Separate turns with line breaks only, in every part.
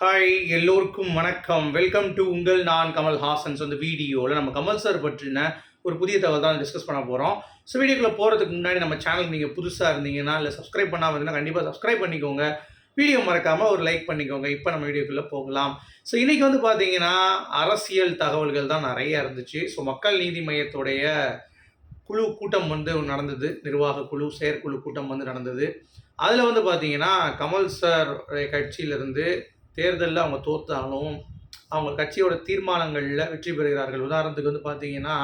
Hi எல்லோருக்கும் வணக்கம். Welcome to உங்கள் நான் கமல் ஹாசன்ஸ் அந்த வீடியோவில் நம்ம கமல் சார் பற்றின ஒரு புதிய தகவல் தான் டிஸ்கஸ் பண்ண போகிறோம் ஸோ வீடியோக்குள்ளே போகிறதுக்கு முன்னாடி நம்ம சேனல் நீங்கள் புதுசாக இருந்தீங்கன்னா இல்லை சப்ஸ்கிரைப் பண்ணாமல் இருந்தீங்கன்னா கண்டிப்பாக சப்ஸ்கிரைப் பண்ணிக்கோங்க. வீடியோ மறக்காமல் ஒரு லைக் பண்ணிக்கோங்க. இப்போ நம்ம வீடியோக்குள்ளே போகலாம். ஸோ இன்றைக்கி வந்து பார்த்தீங்கன்னா அரசியல் தகவல்கள் தான் நிறைய இருந்துச்சு. ஸோ மக்கள் நீதி மையத்துடைய குழு கூட்டம் வந்து நடந்தது. நிர்வாக குழு செயற்குழு கூட்டம் வந்து நடந்தது. அதில் வந்து பார்த்தீங்கன்னா கமல் சார் கட்சியிலிருந்து தேர்தலில் அவங்க தோத்தாலும் அவங்க கட்சியோட தீர்மானங்களில் வெற்றி பெறுகிறார்கள். உதாரணத்துக்கு வந்து பார்த்தீங்கன்னா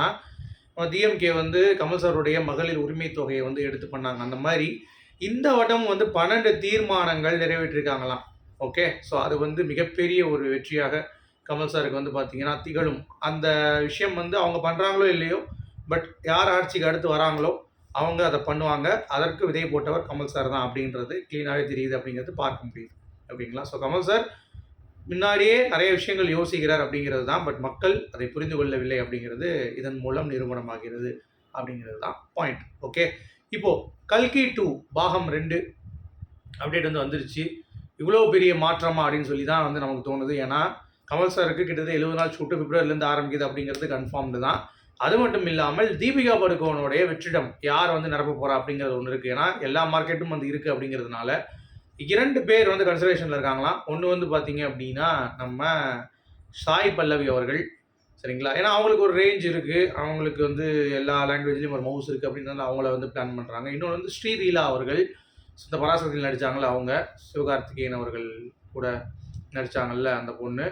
டிஎம்கே வந்து கமல் சாருடைய மகளிர் உரிமை தொகையை வந்து எடுத்து பண்ணாங்க. அந்த மாதிரி இந்த வட்டம் வந்து பன்னெண்டு தீர்மானங்கள் நிறைவேற்றிருக்காங்களாம். ஓகே? ஸோ அது வந்து மிகப்பெரிய ஒரு வெற்றியாக கமல் சாருக்கு வந்து பார்த்தீங்கன்னா திகழும். அந்த விஷயம் வந்து அவங்க பண்ணுறாங்களோ இல்லையோ பட் யார் ஆட்சிக்கு அடுத்து வராங்களோ அவங்க அதை பண்ணுவாங்க. அதற்கு விதை போட்டவர் கமல் சார் தான் அப்படின்றது க்ளீனாகவே தெரியுது அப்படிங்கிறது பார்க்க முடியுது. ஓகேங்களா? ஸோ கமல் சார் முன்னாடியே நிறைய விஷயங்கள் யோசிக்கிறார் அப்படிங்கிறது தான் பட் மக்கள் அதை புரிந்து கொள்ளவில்லை அப்படிங்கிறது இதன் மூலம் நிரூபணமாகிறது அப்படிங்கிறது தான் பாயிண்ட் ஓகே இப்போது கல்கி டூ பாகம் ரெண்டு அப்டேட் வந்து வந்துருச்சு. இவ்வளோ பெரிய மாற்றமா அப்படின்னு சொல்லி தான் வந்து நமக்கு தோணுது. ஏன்னா கமல் சாருக்கு கிட்டத்தட்ட எழுபது நாள் ஷூட்டு பிப்ரவரிலேருந்து ஆரம்பிக்குது அப்படிங்கிறது கன்ஃபார்ம்டு தான். அது மட்டும் இல்லாமல் தீபிகா படுகோனுடைய வெற்றிடம் யார் வந்து நிரப்ப போகிறா அப்படிங்கிறது ஒன்று இருக்குது ஏன்னா எல்லா மார்க்கெட்டும் வந்து இருக்குது அப்படிங்கிறதுனால இரண்டு பேர் வந்து கன்சர்வேஷனில் இருக்காங்களாம் ஒன்று வந்து பார்த்தீங்க அப்படின்னா நம்ம சாய் பல்லவி அவர்கள். சரிங்களா? ஏன்னா அவங்களுக்கு ஒரு ரேஞ்ச் இருக்குது அவங்களுக்கு வந்து எல்லா லாங்குவேஜ்லேயும் ஒரு மவுஸ் இருக்குது அப்படின்றத அவங்கள வந்து பிளான் பண்ணுறாங்க இன்னொன்று வந்து ஸ்ரீலீலா அவர்கள். இந்த பராசக்தியில் நடித்தாங்களே அவங்க. சிவகார்த்திகேயன் அவர்கள் கூட நடித்தாங்கல்ல அந்த பொண்ணு.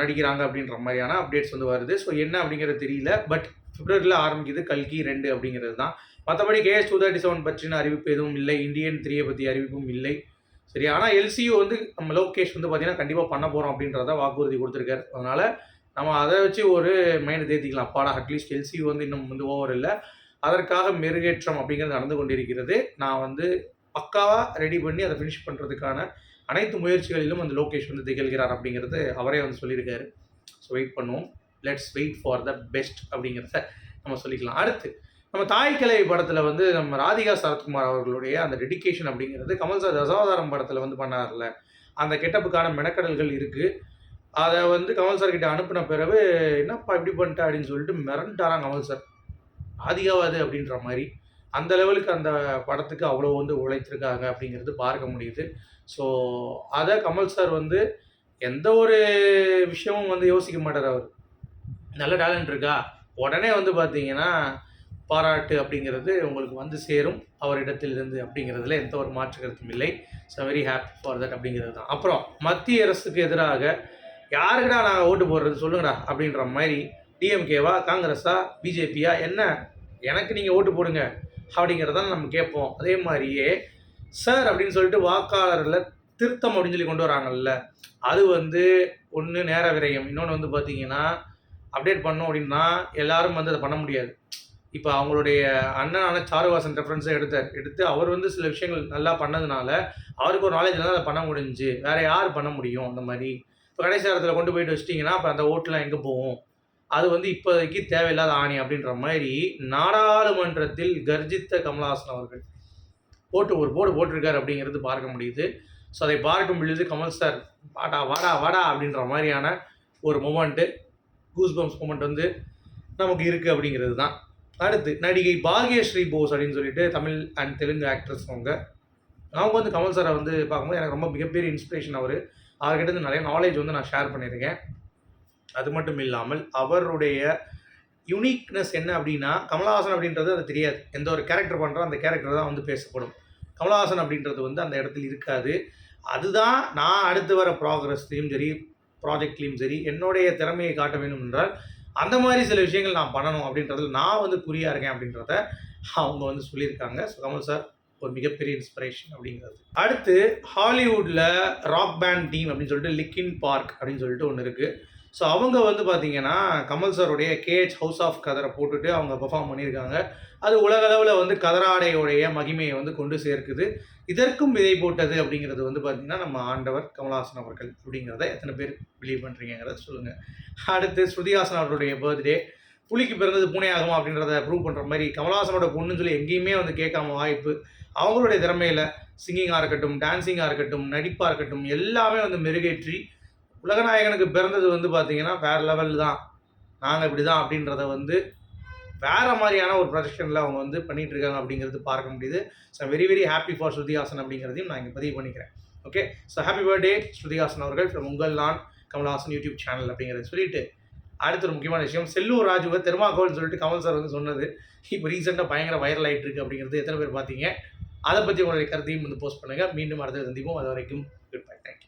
நடிக்கிறாங்க அப்படின்ற மாதிரியான அப்டேட்ஸ் வந்து வருது. ஸோ என்ன அப்படிங்கிறது தெரியல. பட் பிப்ரவரியில் ஆரம்பிக்குது கல்கி ரெண்டு அப்படிங்கிறது தான். மற்றபடி கேஎஸ் டூ தேர்ட்டி செவன் பற்றின அறிவிப்பு எதுவும் இல்லை. இந்தியன் த்ரீயை பற்றி அறிவிப்பும் இல்லை. சரி ஆனால் எல்சியூ வந்து நம்ம லோகேஷ் வந்து பார்த்தீங்கன்னா கண்டிப்பாக பண்ண போகிறோம் அப்படின்றத வாக்குறுதி கொடுத்துருக்காரு. அதனால் நம்ம அதை வச்சு ஒரு மைண்டை தேர்த்திக்கலாம் அப்பாடா அட்லீஸ்ட் எல்சியூ வந்து இன்னும் வந்து ஓவர் இல்லை. அதற்காக மெருகேற்றம் அப்படிங்கிறது நடந்து கொண்டிருக்கிறது. நான் வந்து பக்காவாக ரெடி பண்ணி அதை ஃபினிஷ் பண்ணுறதுக்கான அனைத்து முயற்சிகளிலும் அந்த லோகேஷ் வந்து திகழ்கிறார் அப்படிங்கிறது அவரே வந்து சொல்லியிருக்காரு. ஸோ வெயிட் பண்ணுவோம். Let's wait for the best அப்படிங்கிறத நம்ம சொல்லிக்கலாம். அடுத்து நம்ம தாய் படத்தில் வந்து நம்ம ராதிகா சரத்குமார் அவர்களுடைய அந்த டெடிகேஷன் அப்படிங்கிறது கமல் சார் தசாவதாரம் படத்தில் வந்து பண்ணார்ல. அந்த கெட்டப்புக்கான மெனக்கடல்கள் இருக்குது அதை வந்து கமல் சார் கிட்ட அனுப்பின பிறகு என்னப்பா இப்படி பண்ணிட்டா? அப்படின்னு சொல்லிட்டு மிரண்டாராம் கமல் சார். ராதிகாவாது அப்படின்ற மாதிரி. அந்த லெவலுக்கு அந்த படத்துக்கு அவ்வளோ வந்து உழைத்திருக்காங்க அப்படிங்கிறது பார்க்க முடியுது. ஸோ அதை கமல் சார் வந்து எந்த ஒரு விஷயமும் வந்து யோசிக்க மாட்டார் அவர். நல்ல டேலண்ட் இருக்கா? உடனே வந்து பார்த்தீங்கன்னா பாராட்டு அப்படிங்கிறது உங்களுக்கு வந்து சேரும். அவரிடத்திலிருந்து அப்படிங்கிறதுல எந்த ஒரு மாற்று கருத்தும் இல்லை. So very happy for that அப்படிங்கிறது தான். அப்புறம் மத்திய அரசுக்கு எதிராக யாருக்குடா நாங்கள் ஓட்டு போடுறது சொல்லுங்கடா அப்படின்ற மாதிரி டிஎம்கேவா காங்கிரஸா பிஜேபியா என்ன? எனக்கு நீங்கள் ஓட்டு போடுங்க அப்படிங்கிறதான் நம்ம கேட்போம். அதே மாதிரியே சார் அப்படின்னு சொல்லிட்டு வாக்காளரில் திருத்தம் அப்படின்னு சொல்லி கொண்டு வராங்கல்ல. அது வந்து ஒன்று நேர விரயம். இன்னொன்று வந்து பார்த்தீங்கன்னா அப்டேட் பண்ணோம் அப்படின்னா எல்லாரும் வந்து அதை பண்ண முடியாது. இப்போ அவங்களுடைய அண்ணனான சாருவாசன் ரெஃபரன்ஸை எடுத்தார். எடுத்து அவர் வந்து சில விஷயங்கள் நல்லா பண்ணதுனால அவருக்கு ஒரு நாலேஜில் தான் அதை பண்ண முடிஞ்சுச்சு வேற யார் பண்ண முடியும் அந்த மாதிரி? இப்போ கடைசி நேரத்தில் கொண்டு போயிட்டு வச்சிட்டிங்கன்னா அப்போ அந்த ஓட்டுலாம் எங்கே போகும்? அது வந்து இப்போதைக்கு தேவையில்லாத ஆணி அப்படின்ற மாதிரி நாடாளுமன்றத்தில் கர்ஜித்த கமலஹாசன் அவர்கள் போட்டு ஒரு போர்டு போட்டிருக்கார் அப்படிங்கிறது பார்க்க முடியுது. ஸோ அதை பார்க்கும் பொழுது கமல் சார் வாடா வாடா வாடா அப்படின்ற மாதிரியான ஒரு மூமெண்ட்டு கூஸ்பம்ஸ் மூமெண்ட் வந்து நமக்கு இருக்குது அப்படிங்கிறது தான். அடுத்து நடிகை பாக்யஸ்ரீ போஸ் அப்படின்னு சொல்லிட்டு தமிழ் அண்ட் தெலுங்கு ஆக்ட்ரஸ் அவங்க. அவங்க வந்து கமல் சாரை வந்து பார்க்கும்போது எனக்கு ரொம்ப மிகப்பெரிய இன்ஸ்பிரேஷன் அவர். அவர்கிட்ட இருந்து நிறைய நாலேஜ் வந்து நான் ஷேர் பண்ணியிருக்கேன். அது மட்டும் இல்லாமல் அவருடைய யுனிக்னஸ் என்ன அப்படின்னா கமலஹாசன் அப்படின்றது அது தெரியாது. எந்த ஒரு கேரக்டர் பண்ணுறோம் அந்த கேரக்டர் தான் வந்து பேசப்படும். கமலஹாசன் அப்படின்றது வந்து அந்த இடத்துல இருக்காது. அதுதான் நான் அடுத்து வர ப்ராக்ரஸ்லையும் சரி ப்ராஜெக்ட்லேயும் சரி என்னுடைய திறமையை காட்ட வேண்டும் என்றால் அந்த மாதிரி சில விஷயங்கள் நான் பண்ணணும் அப்படின்றதுல நான் வந்து குறியாக இருக்கேன் அப்படின்றத அவங்க வந்து சொல்லியிருக்காங்க. ஸோ கமல் சார் ஒரு மிகப்பெரிய இன்ஸ்பிரேஷன் அப்படிங்கிறது. அடுத்து ஹாலிவுட்டில் ராக் பேண்ட் டீம் அப்படின்னு சொல்லிட்டு லிக்கின் பார்க் அப்படின்னு சொல்லிட்டு ஒன்று இருக்குது ஸோ அவங்க வந்து பார்த்தீங்கன்னா கமல் சாருடைய கேஹெச் ஹவுஸ் ஆஃப் கதரை போட்டுட்டு அவங்க பெர்ஃபார்ம் பண்ணியிருக்காங்க. அது உலக அளவில் வந்து கதராடையுடைய மகிமையை வந்து கொண்டு சேர்க்குது. இதற்கும் விதை போட்டது அப்படிங்கிறது வந்து பார்த்திங்கன்னா நம்ம ஆண்டவர் கமலஹாசன் அவர்கள் அப்படிங்கிறத எத்தனை பேர் பிலீவ் பண்ணுறீங்கிறத சொல்லுங்கள் அடுத்து ஸ்ருதிஹாசன் அவர்களுடைய பர்த்டே புலிக்கு பிறந்தது பூனையாகுமா அப்படின்றத ப்ரூவ் பண்ணுற மாதிரி கமலஹாசனோட பொண்ணுன்னு சொல்லி எங்கேயுமே வந்து கேட்காம வாய்ப்பு. அவங்களுடைய திறமையில் சிங்கிங்காக இருக்கட்டும் டான்சிங்காக இருக்கட்டும் நடிப்பாக இருக்கட்டும் எல்லாமே வந்து மெருகேற்றி உலகநாயகனுக்கு பிறந்தது வந்து பார்த்தீங்கன்னா வேற லெவல் தான். நாங்கள் இப்படி தான் அப்படின்றத வந்து வேறு மாதிரியான ஒரு ப்ரொஜெக்ஷனில் அவங்க வந்து பண்ணிகிட்ருக்காங்க இருக்காங்க அப்படிங்கிறது பார்க்க முடியுது. So very very happy for Shruti Haasan அப்படிங்கிறதையும் நான் இங்கே பதிவு பண்ணிக்கிறேன். Okay so happy birthday Shruti Haasan அவர்கள் உங்கள் நான். கமல்ஹாசன் யூடியூப் சேனல் அப்படிங்கிறத சொல்லிட்டு அடுத்த ஒரு முக்கியமான விஷயம் செல்லூர் ராஜுவை தெருமாக்கோல்னு சொல்லிட்டு கமல் சார் வந்து சொன்னது. இப்போ ரீசெண்டாக பயங்கர வைரல் ஆகிட்டு இருக்கு அப்படிங்கிறது எத்தனை பேர் பார்த்தீங்க? அதை பற்றி உங்களுடைய கருத்தையும் வந்து போஸ்ட் பண்ணுங்கள் மீண்டும் அடுத்த சந்திப்போம். அது வரைக்கும் குட் பை தேங்க்யூ